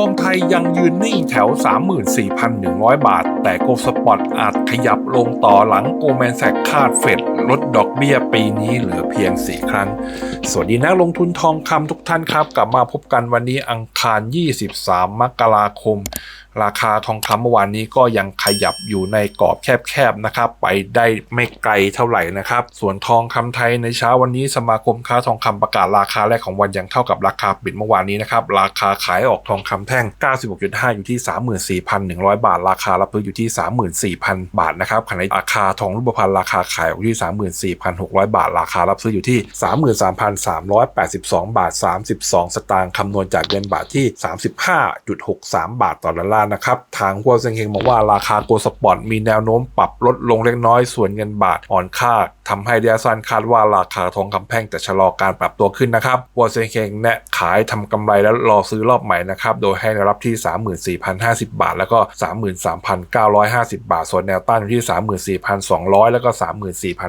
องไทยยังยืนนิ่งแถว 34,100 บาท แต่โกลสปอร์ตอาจขยับลงต่อหลังโกลแมนแสกคาดเฟดลดดอกเบี้ยปีนี้เหลือเพียง 4 ครั้ง สวัสดีนักลงทุนทองคำทุกท่านครับ กลับมาพบกันวันนี้อังคาร 23 มกราคม ราคาทองคำเมื่อวานนี้ก็ยังขยับอยู่ในกรอบแคบๆนะครับ ไปได้ไม่ไกลเท่าไหร่นะครับ ส่วนทองคำไทยในเช้าวันนี้สมาคมค้าทองคำประกาศราคาแรกของวันยังเท่ากับราคาปิดเมื่อวานนี้นะครับ ราคาขายออกทองคำแท่ง 96.5 อยู่ที่ 34,100 บาท ราคารับซื้ออยู่ที่ 34,000 บาทนะครับขณะราคาทองรูปพรรณราคาขายออกที่ 34,600 บาท ราคารับซื้ออยู่ที่ 33,382 บาท 32 สตางค์คำนวณจากเงินบาทที่ 35.63 บาทต่อดอลลาร์นะครับ ทางหัวเซิงเฮงบอกว่าราคาโกลสปอร์ตมีแนวโน้มปรับลดลงเล็กน้อยส่วนเงินบาทอ่อนค่าทำให้ระยะสั้นคาดว่าราคาทองคำแท่งจะชะลอการปรับตัวขึ้นนะครับหัวเซิงเฮงแนะขายทำกำไรแล้วรอซื้อรอบใหม่นะครับ โดยให้แนวรับที่ 34,050 บาท แล้วก็ 33,950 บาท ส่วนแนวต้านอยู่ที่ 34,200 แล้วก็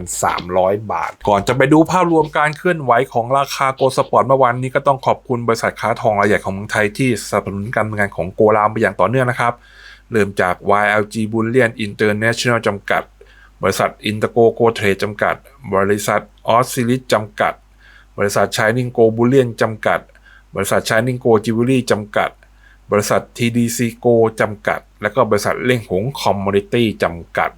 34,300 บาท ก่อนจะไปดูภาพรวมการเคลื่อนไหวของราคาโกลสปอร์ตเมื่อวานนี้ก็ต้องขอบคุณบริษัทค้าทองรายใหญ่ของเมืองไทยที่สนับสนุนการทำงานของโกลามไปอย่างต่อเนื่องนะครับ เริ่มจาก YLG Bullion International จำกัด บริษัท Intergo Go Trade จำกัด บริษัท o s c i l i s จำกัด บริษัท Shining Go Bullion จำกัด บริษัท Shining Go Jewelry จำกัด บริษัท TDC Go จำกัด และก็บริษัทเล่งหงคอมมอนิตี้จำกัด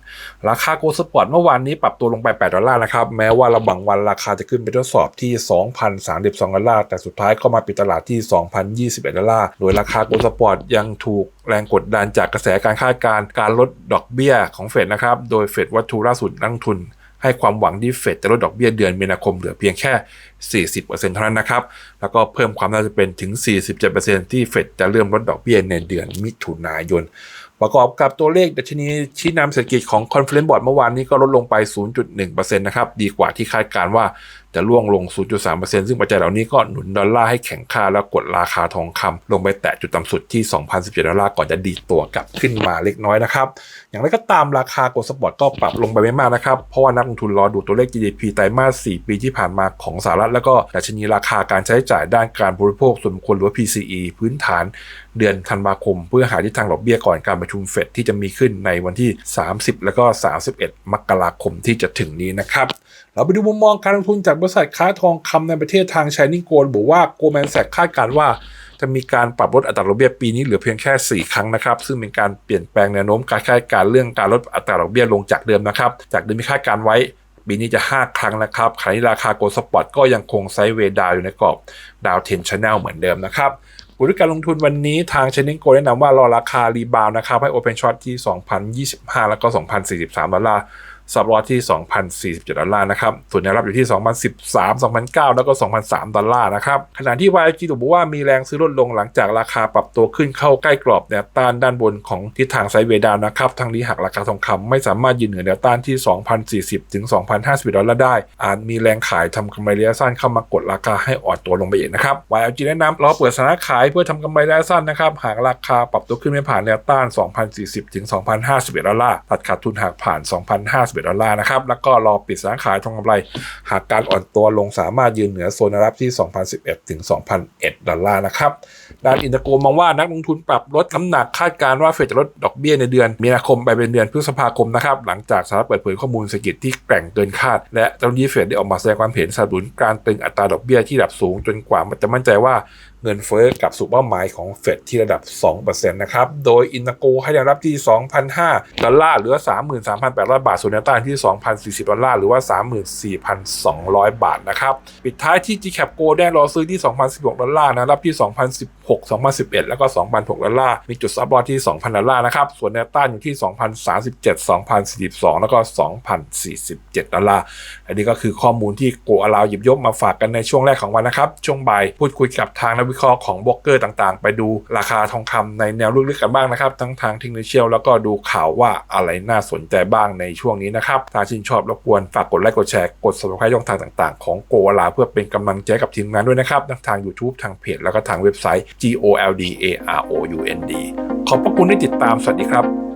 ราคาโกลสปอร์ตเมื่อวานนี้ปรับตัวลงไป 8 ดอลลาร์นะครับ แม้ว่าระหว่างวันราคาจะขึ้นไปทดสอบที่ 2,032 ดอลลาร์ แต่สุดท้ายก็มาปิดตลาดที่ 2,021 ดอลลาร์ โดยราคาโกลสปอร์ตยังถูกแรงกดดันจากกระแสการคาดการณ์การลดดอกเบี้ยของเฟดนะครับ โดยเฟดวัตถุล่าสุดนักทุน ให้ความหวังที่เฟดจะลดดอกเบี้ยเดือนมีนาคมเหลือเพียงแค่ 40%เท่านั้นนะครับ แล้วก็เพิ่มความน่าจะเป็นถึง 47%ที่เฟดจะเริ่มลดดอกเบี้ยในเดือนมิถุนายน ประกอบกับตัวเลขดัชนีชี้นำเศรษฐกิจของ Conference Board เมื่อวานนี้ก็ลดลงไป 0.1%นะครับ ดีกว่าที่คาดการว่าจะล่วงลง 0.3%ซึ่งปัจจัยเหล่านี้ก็หนุนดอลลาร์ให้แข็งค่าแล้วกดราคาทองคำลงไปแตะจุดต่ำสุดที่ 2,017 ดอลลาร์ก่อนจะดีตัวกลับขึ้นมาเล็กน้อยนะครับ อย่างไรก็ตามราคากลสปอร์ตก็ปรับลงไปไม่มากนะครับ เพราะว่านักลงทุนรอดูตัวเลข GDP ไตรมาส 4 ปีที่ผ่านมาของสหรัฐแล้วก็ดัชนีราคาการใช้จ่ายด้านการบริโภคส่วนบุคคลหรือว่า PCE พื้นฐานเดือนธันวาคม เพื่อหาทิศทางดอกเบี้ยก่อนการประชุมเฟดที่จะมีขึ้นในวันที่ 30 แล้วก็ 31 มกราคมที่จะถึงนี้นะครับ เราไปดูมุมมองการลงทุนจากบริษัทค้าทองคำในประเทศทาง Shining Gold บอกว่า Goldman Sachs คาดการว่าจะมีการปรับลดอัตราดอกเบี้ยปีนี้เหลือเพียงแค่ 4 ครั้งนะครับ ซึ่งเป็นการเปลี่ยนแปลงแนวโน้มการคาดการเรื่องการลดอัตราดอกเบี้ยลงจากเดิมนะครับ จากเดิมที่คาดการไว้ ปีนี้จะ 5 ครั้งนะครับขณะที่ราคาโกลสปอร์ตก็ยังคงไซด์เวดาวอยู่ในกรอบดาวเทนชแนลเหมือนเดิมนะครับ บริการลงทุนวันนี้ทางเชนิงโกแนะนำว่ารอราคารีบาวนะครับให้ Open Short ที่ 2,025 แล้วก็ 2,043 ดอลลาร์ ซับลอที่ 2,047 ดอลลาร์นะครับ ส่วนแนวรับอยู่ที่ 2,013 2,009 แล้วก็ 2,003 ดอลลาร์นะครับ ขณะที่ YG บอกว่ามีแรงซื้อลดลงหลังจากราคาปรับตัวขึ้นเข้าใกล้กรอบแนวต้านด้านบนของทิศทางไซด์เวย์ดาวนะครับทั้งนี้หากราคาทองคำไม่สามารถยืนเหนือแนวต้านที่ 2,040 ถึง 2,050ดอลลาร์ได้ อาจมีแรงขายทำกำไรระยะสั้นเข้ามากดราคาให้อ่อนตัวลงไปอีกนะครับ YG แนะนำรอเปิดสถานะขายเพื่อทำกำไรระยะสั้นนะครับ หากราคาปรับตัวขึ้นไม่ผ่านแนวต้าน 2,040 ถึง 2,051 ดอลลาร์ ตัดขาดทุนหากผ่าน 2,051ดอลลาร์นะครับ แล้วก็รอปิดสถานขายทองกำไร หากการอ่อนตัวลงสามารถยืนเหนือโซนรับที่ 2011 ถึง 2001 ดอลลาร์นะครับ ด้านอินเตอร์โกมองว่านักลงทุนปรับลดน้ำหนักคาดการณ์ว่าเฟดจะลดดอกเบี้ยในเดือน มีนาคมไปเป็นเดือนพฤษภาคมนะครับ หลังจากสหรัฐเปิดเผยข้อมูลเศรษฐกิจที่แกร่งเกินคาด และเจ้าหน้าที่เฟดได้ออกมาแสดงความเห็นสนับสนุนการตึงอัตราดอกเบี้ยที่ระดับสูงจนกว่าจะมั่นใจว่า เงินเฟ้อกับสู่เป้าหมายของเฟดที่ระดับ 2%นะครับ โดยอินโกให้แนวรับที่ 2,005 ดอลลาร์หรือว่า33,800 บาท ส่วนแนวต้านที่ 2,040 ดอลลาร์หรือว่า 34,200 บาทนะครับ ปิดท้ายที่ GCAP Go ได้รอซื้อที่ 2,016 ดอลลาร์นะรับที่ 2,016 2,011 แล้วก็ 2,006 ดอลลาร์ มีจุดซับรอที่ 2,000 ดอลลาร์นะครับ ส่วนแนวต้านอยู่ที่ 2,037 2,042 แล้วก็ 2,047 ดอลลาร์ อันนี้ก็คือข้อมูลที่โกอลาวหยิบยกมาฝากกันในช่วงแรกของวันนะครับ ช่วงบ่ายพูดคุยกับทางนักวิเคราะห์ของบล็อกเกอร์ต่างๆ ไปดูราคาทองคำในแนวลึกๆกันบ้างนะครับ ทั้งทางเทคนิคเชียลแล้วก็ดูข่าวว่าอะไรน่าสนใจบ้างในช่วงนี้นะครับ ถ้าชื่นชอบรบกวนฝากกดไลค์กดแชร์กด subscribe ช่องทางต่างๆ ของโกอลาเพื่อเป็นกำลังใจกับทีมงานด้วยนะครับทั้งทาง YouTube ทางเพจแล้วก็ทางเว็บไซต์ G O L D A R O U N D ขอบพระคุณที่ติดตามสวัสดีครับ